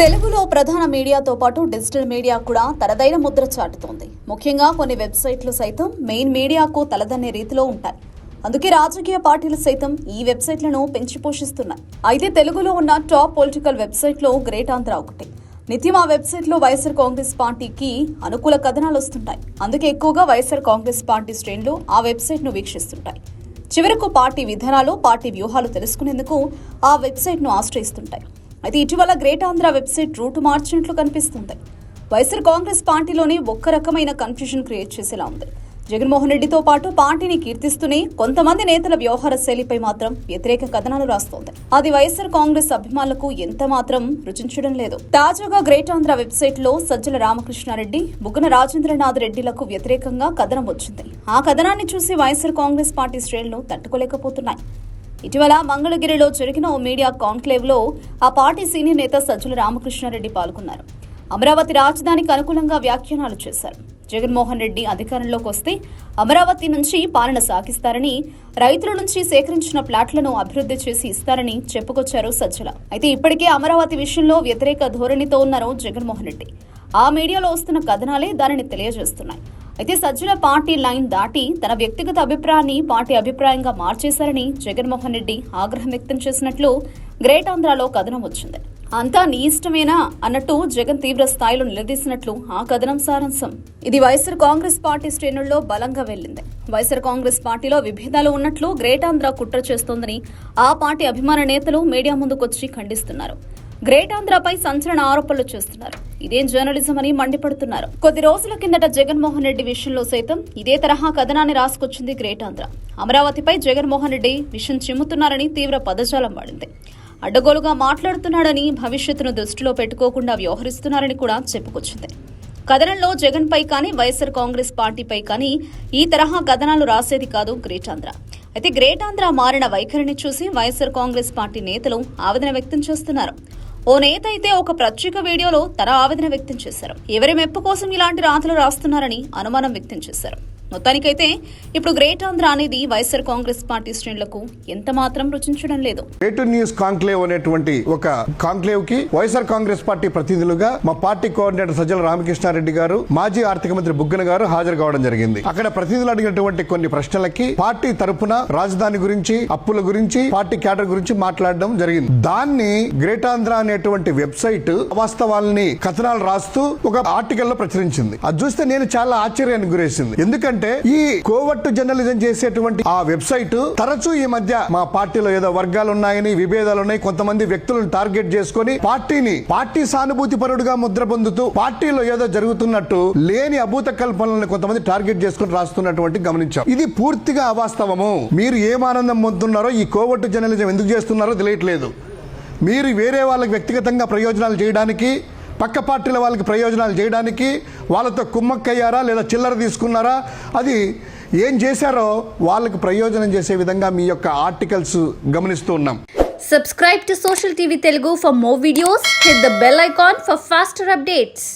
తెలుగులో ప్రధాన మీడియాతో పాటు డిజిటల్ మీడియా కూడా తనదైన ముద్ర చాటుతోంది. ముఖ్యంగా కొన్ని వెబ్సైట్లు సైతం మెయిన్ మీడియాకు తలదన్నే రీతిలో ఉంటాయి. అందుకే రాజకీయ పార్టీలు సైతం ఈ వెబ్సైట్లను పెంచి పోషిస్తున్నాయి. అయితే తెలుగులో ఉన్న టాప్ పొలిటికల్ వెబ్సైట్లో గ్రేట్ ఆంధ్ర ఒకటి. నిత్యం ఆ వెబ్సైట్లో వైఎస్ఆర్ కాంగ్రెస్ పార్టీకి అనుకూల కథనాలు వస్తుంటాయి. అందుకే ఎక్కువగా వైఎస్ఆర్ కాంగ్రెస్ పార్టీ శ్రేణులు ఆ వెబ్సైట్ను వీక్షిస్తుంటాయి. చివరకు పార్టీ విధానాలు పార్టీ వ్యూహాలు తెలుసుకునేందుకు ఆ వెబ్సైట్ను ఆశ్రయిస్తుంటాయి. అయితే ఇటీవల గ్రేట్ ఆంధ్ర వెబ్సైట్ రూటు మార్చినట్లు కనిపిస్తుంది. వైఎస్ఆర్ కాంగ్రెస్ పార్టీలోనే ఒక్క రకమైన కన్ఫ్యూజన్ క్రియేట్ చేసేలా ఉంది. జగన్మోహన్ రెడ్డితో పాటు పార్టీని కీర్తిస్తూనే కొంతమంది నేతల వ్యవహార శైలిపై మాత్రం వ్యతిరేక కథనాలు రాస్తోంది. అది వైఎస్ఆర్ కాంగ్రెస్ అభిమానులకు ఎంత మాత్రం రుచించడం లేదు. తాజాగా గ్రేట్ ఆంధ్ర వెబ్సైట్లో సజ్జల రామకృష్ణారెడ్డి బుగ్గన రాజేంద్రనాథ్ రెడ్డిలకు వ్యతిరేకంగా కథనం వచ్చింది. ఆ కథనాన్ని చూసి వైఎస్ఆర్ కాంగ్రెస్ పార్టీ శ్రేణులు తట్టుకోలేకపోతున్నాయి. ఇటీవల మంగళగిరిలో జరిగిన ఓ మీడియా కాన్క్లేవ్లో ఆ పార్టీ సీనియర్ నేత సజ్జల రామకృష్ణారెడ్డి పాల్గొన్నారు. అమరావతి రాజధానికి అనుకూలంగా వ్యాఖ్యానాలు చేశారు. జగన్మోహన్ రెడ్డి అధికారంలోకి వస్తే అమరావతి నుంచి పాలన సాగిస్తారని రైతుల నుంచి సేకరించిన ప్లాట్లను అభివృద్ధి చేసి ఇస్తారని చెప్పుకొచ్చారు సజ్జల. అయితే ఇప్పటికే అమరావతి విషయంలో వ్యతిరేక ధోరణితో ఉన్నారు జగన్మోహన్ రెడ్డి. ఆ మీడియాలో వస్తున్న కథనాలే దానిని తెలియజేస్తున్నాయి. అయితే సజ్జల పార్టీ లైన్ దాటి తన వ్యక్తిగత అభిప్రాయాన్ని పార్టీ అభిప్రాయంగా మార్చేశారని జగన్మోహన్ రెడ్డి ఆగ్రహం వ్యక్తం చేసినట్లు గ్రేట్ ఆంధ్రాలో కథనం వచ్చింది. అంతా నీ ఇష్టమేనా అన్నట్టు జగన్ తీవ్ర స్థాయిలో నిలదీసినట్లు ఆ కథనం సారాంశం. ఇది వైఎస్ఆర్ కాంగ్రెస్ పార్టీ శ్రేణుల్లో బలంగా వెళ్ళింది వైఎస్ఆర్ కాంగ్రెస్ పార్టీలో విభేదాలు ఉన్నట్లు గ్రేట్ ఆంధ్ర కుట్ర చేస్తోందని ఆ పార్టీ అభిమాన నేతలు మీడియా ముందుకొచ్చి ఖండిస్తున్నారు. గ్రేట్ ఆంధ్రపై సంచలన ఆరోపణలు చేస్తున్నారు. ఇదేం జర్నలిజం అని మండిపడుతున్నారు. కొద్ది రోజుల కిందట జగన్మోహన్ రెడ్డి విషయంలో సైతం ఇదే తరహా కథనాన్ని రాసుకొచ్చింది గ్రేట్ ఆంధ్ర. అమరావతిపై జగన్మోహన్ రెడ్డి విషయం చిమ్ముతున్నారని తీవ్ర పదజాలం వాడింది. అడ్డగోలుగా మాట్లాడుతున్నాడని భవిష్యత్తును దృష్టిలో పెట్టుకోకుండా వ్యవహరిస్తున్నారని కూడా చెప్పుకొచ్చింది. కథనంలో జగన్పై కానీ వైఎస్ఆర్ కాంగ్రెస్ పార్టీపై కానీ ఈ తరహా కథనాలు రాసేది కాదు గ్రేట్ ఆంధ్ర. అయితే గ్రేట్ ఆంధ్ర మారిన వైఖరిని చూసి వైఎస్ఆర్ కాంగ్రెస్ పార్టీ నేతలు ఆవేదన వ్యక్తం చేస్తున్నారు. ఓ నేత అయితే ఒక ప్రత్యేక వీడియోలో తన ఆవేదన వ్యక్తం చేశారు. ఎవరి మెప్పు కోసం ఇలాంటి రాతలు రాస్తున్నారని అనుమానం వ్యక్తం చేశారు. మొత్తానికైతే ఇప్పుడు గ్రేట్ ఆంధ్ర అనేది వైఎస్ఆర్ కాంగ్రెస్ పార్టీ శ్రేణులకు ఎంత మాత్రం రుచించడం లేదు. గ్రేట్ న్యూస్ కాంక్లేవ్ అనేటువంటి ఒక కాంక్లేవ్కి వైఎస్ఆర్ కాంగ్రెస్ పార్టీ ప్రతినిధులుగా మా పార్టీ కోఆర్డినేటర్ సజ్జల రామకృష్ణారెడ్డి గారు మాజీ ఆర్థిక మంత్రి బుగ్గన గారు హాజరు కావడం జరిగింది. అక్కడ ప్రతినిధులు అడిగినటువంటి కొన్ని ప్రశ్నలకి పార్టీ తరపున రాజధాని గురించి అప్పుల గురించి పార్టీ క్యాడర్ గురించి మాట్లాడడం జరిగింది. దాన్ని గ్రేట్ ఆంధ్ర అనేటువంటి వెబ్సైట్ వాస్తవాలని కథనాలు రాస్తూ ఒక ఆర్టికల్లో ప్రచురించింది. అది చూస్తే నేను చాలా ఆశ్చర్యానికి గురేసింది ఎందుకంటే ఈ కోవట్టు జర్నలిజం చేసేటువంటి ఆ వెబ్సైట్ తరచూ ఈ మధ్య మా పార్టీలో ఏదో వర్గాలు ఉన్నాయని విభేదాలు ఉన్నాయి కొంతమంది వ్యక్తులను టార్గెట్ చేసుకొని పార్టీని పార్టీ సానుభూతి పరుడుగా ముద్ర పొందుతూ పార్టీలో ఏదో జరుగుతున్నట్టు లేని అభూత కల్పనలను కొంతమంది టార్గెట్ చేసుకుని రాస్తున్నటువంటి గమనించాం. ఇది పూర్తిగా అవాస్తవము. మీరు ఏం ఆనందం పొందుతున్నారో ఈ కోవట్టు జర్నలిజం ఎందుకు చేస్తున్నారో తెలియట్లేదు. మీరు వేరే వాళ్ళకి వ్యక్తిగతంగా ప్రయోజనాలు చేయడానికి పక్క పార్టీల వాళ్ళకి ప్రయోజనాలు చేయడానికి వాళ్ళతో కుమ్మక్కయ్యారా లేదా చిల్లర తీసుకున్నారా? అది ఏం చేశారో వాళ్ళకి ప్రయోజనం చేసే విధంగా మీ యొక్క ఆర్టికల్స్ గమనిస్తూ ఉన్నాం. Subscribe to social TV Telugu for more videos hit the bell icon for faster updates